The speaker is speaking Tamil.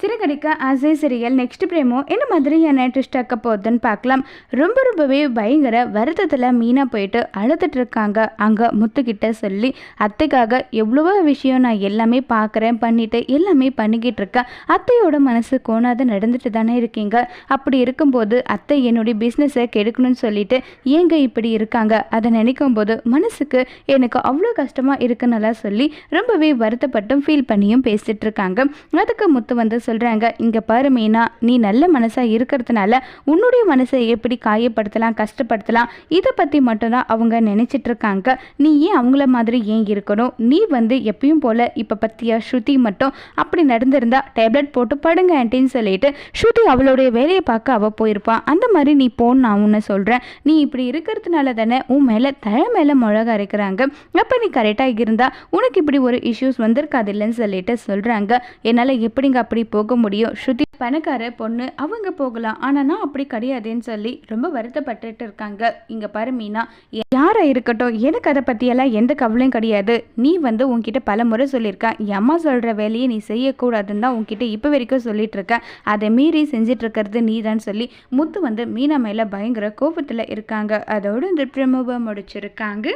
சிறுகடிக்க ஆசை சிரியல் நெக்ஸ்ட் பிரேமோ என்ன மாதிரியான ட்விஸ்ட் ஆக்க போகுதுன்னு பார்க்கலாம். ரொம்ப ரொம்பவே பயங்கர வருத்தத்தில் மீனா போயிட்டு அழுதுட்டு இருக்காங்க அங்கே முத்துக்கிட்ட சொல்லி அத்தைக்காக எவ்வளவோ விஷயம் நான் எல்லாமே பார்க்குறேன் பண்ணிட்டு எல்லாமே பண்ணிக்கிட்டு இருக்கேன் அத்தையோட மனசு கோணாத நடந்துட்டு தானே இருக்கீங்க. அப்படி இருக்கும்போது அத்தை என்னுடைய பிஸ்னஸை கெடுக்கணும்னு சொல்லிட்டு ஏங்க இப்படி இருக்காங்க? அதை நினைக்கும் போது மனசுக்கு எனக்கு அவ்வளோ கஷ்டமாக இருக்குன்னெல்லாம் சொல்லி ரொம்பவே வருத்தப்பட்டும் ஃபீல் பண்ணியும் பேசிட்டு இருக்காங்க அதுக்கு முத்து வந்து சொல்கிறாங்க இங்கே பாரு மீனா நீ நல்ல மனசாக இருக்கிறதுனால உன்னுடைய மனசை எப்படி காயப்படுத்தலாம் கஷ்டப்படுத்தலாம் இதை பற்றி மட்டும்தான் அவங்க நினச்சிட்டு இருக்காங்க நீ ஏன் அவங்கள மாதிரி ஏன் இருக்கணும்? நீ வந்து எப்பயும் போல் இப்போ பற்றியா ஸ்ருதி மட்டும்? அப்படி நடந்திருந்தா டேப்லெட் போட்டு படுங்க ஆன்ட்டின்னு சொல்லிட்டு ஸ்ருதி அவளுடைய வேலையை பார்க்க அவள் போயிருப்பான் அந்த மாதிரி நீ போன்னு நான் உன்னை சொல்கிறேன் நீ இப்படி இருக்கிறதுனால தானே உன் மேலே தலை மேலே மிளகா அரைக்கிறாங்க. அப்போ நீ கரெக்டாக இருந்தால் உனக்கு இப்படி ஒரு இஷ்யூஸ் வந்திருக்காது இல்லைன்னு சொல்லிட்டு சொல்கிறாங்க என்னால் எப்படிங்க அப்படி போக முடியும். ஸ்ருதி பணக்கார பொண்ணு அவங்க போகலாம். ஆனால் நான் அப்படி கிடையாதுன்னு சொல்லி ரொம்ப வருத்தப்பட்டுட்டு இருக்காங்க. இங்கே பாரு மீனா யாரா இருக்கட்டும் எனக்கு அதை பற்றியெல்லாம் எந்த கவலையும் கிடையாது. நீ வந்து உன்கிட்ட பல முறை சொல்லியிருக்க. என் அம்மா சொல்கிற வேலையை நீ செய்யக்கூடாதுன்னு தான் உன்கிட்ட இப்போ வரைக்கும் சொல்லிட்டு இருக்க. அதை மீறி செஞ்சிட்டு இருக்கிறது நீ தான் சொல்லி முத்து வந்து மீனா மேலே பயங்கர கோபத்தில் இருக்காங்க. அதோடு இந்த பிரமுவை முடிச்சிருக்காங்க.